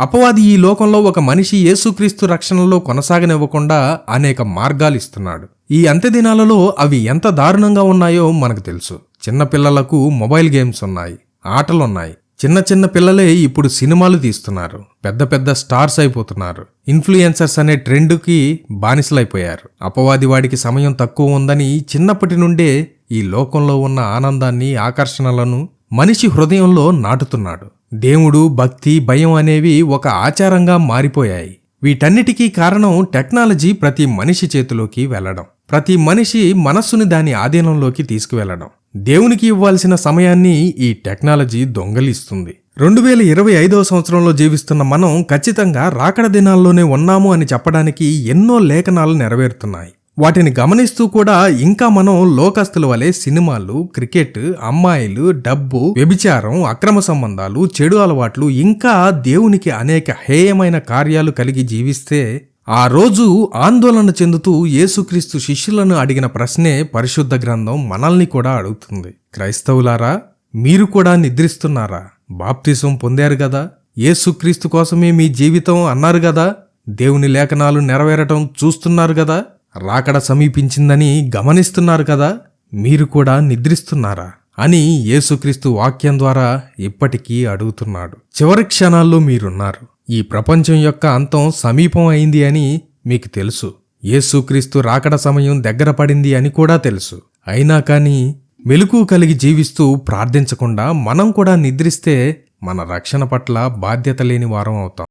అపవాది ఈ లోకంలో ఒక మనిషి యేసుక్రీస్తు రక్షణలో కొనసాగనివ్వకుండా అనేక మార్గాలు ఇస్తున్నాడు ఈ అంత్యదినాలలో అవి ఎంత దారుణంగా ఉన్నాయో మనకు తెలుసు. చిన్నపిల్లలకు మొబైల్ గేమ్స్ ఉన్నాయి ఆటలున్నాయి. చిన్న చిన్న పిల్లలే ఇప్పుడు సినిమాలు తీస్తున్నారు. పెద్ద పెద్ద స్టార్స్ అయిపోతున్నారు. ఇన్ఫ్లుయెన్సర్స్ అనే ట్రెండ్కి బానిసలైపోయారు. అపవాది వాడికి సమయం తక్కువ ఉందని చిన్నప్పటి నుండే ఈ లోకంలో ఉన్న ఆనందాన్ని ఆకర్షణలను మనిషి హృదయంలో నాటుతున్నాడు. దేవుడు భక్తి భయం అనేవి ఒక ఆచారంగా మారిపోయాయి. వీటన్నిటికీ కారణం టెక్నాలజీ ప్రతి మనిషి చేతిలోకి వెళ్ళడం. ప్రతి మనిషి మనస్సుని దాని ఆధీనంలోకి తీసుకువెళ్ళడం. దేవునికి ఇవ్వాల్సిన సమయాన్ని ఈ టెక్నాలజీ దొంగలిస్తుంది. రెండు వేల ఇరవై ఐదవ సంవత్సరంలో జీవిస్తున్న మనం ఖచ్చితంగా రాకడ దినాల్లోనే ఉన్నాము అని చెప్పడానికి ఎన్నో లేఖనాలు నెరవేరుతున్నాయి. వాటిని గమనిస్తూ కూడా ఇంకా మనం లోకస్తుల వలె సినిమాలు క్రికెట్ అమ్మాయిలు డబ్బు వ్యభిచారం అక్రమ సంబంధాలు చెడు అలవాట్లు ఇంకా దేవునికి అనేక హేయమైన కార్యాలు కలిగి జీవిస్తే ఆ రోజు ఆందోళన చెందుతూ యేసుక్రీస్తు శిష్యులను అడిగిన ప్రశ్నే పరిశుద్ధ గ్రంథం మనల్ని కూడా అడుగుతుంది. క్రైస్తవులారా మీరు కూడా నిద్రిస్తున్నారా? బాప్తిసం పొందారు గదా? యేసుక్రీస్తు కోసమే మీ జీవితం అన్నారు గదా? దేవుని లేఖనాలు నెరవేరటం చూస్తున్నారు గదా? రాకడ సమీపించిందని గమనిస్తున్నారు కదా మీరు కూడా నిద్రిస్తున్నారా? అని యేసుక్రీస్తు వాక్యం ద్వారా ఇప్పటికీ అడుగుతున్నాడు. చివరి క్షణాల్లో మీరున్నారు. ఈ ప్రపంచం యొక్క అంతం సమీపం అయింది అని మీకు తెలుసు. యేసుక్రీస్తు రాకడ సమయం దగ్గర పడింది అని కూడా తెలుసు. అయినా కానీ మెలకు కలిగి జీవిస్తూ ప్రార్థించకుండా మనం కూడా నిద్రిస్తే మన రక్షణ పట్ల బాధ్యత లేని వారం అవుతాం.